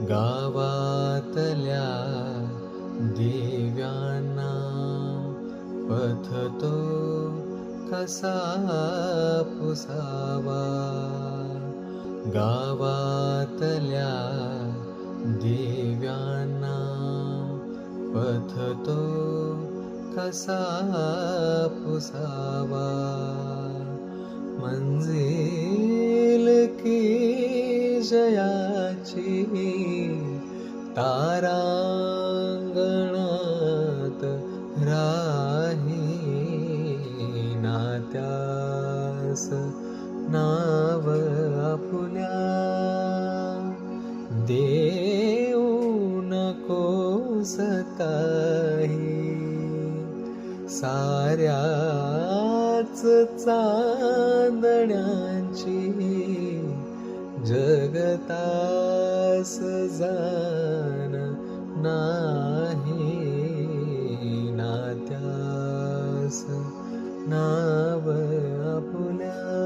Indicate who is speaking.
Speaker 1: गावातल्या दिव्यांना पथतो कसा पुसावा? गावातल्या दिव्यांना पथतो कसा पुसावा? की जयाची तारांगणात राही नात्यास नाव आपुल्या. देऊ नको सताही साऱ्याच चांदण्यांची जगतास जाण नाही नात्यास नाव आपुल्या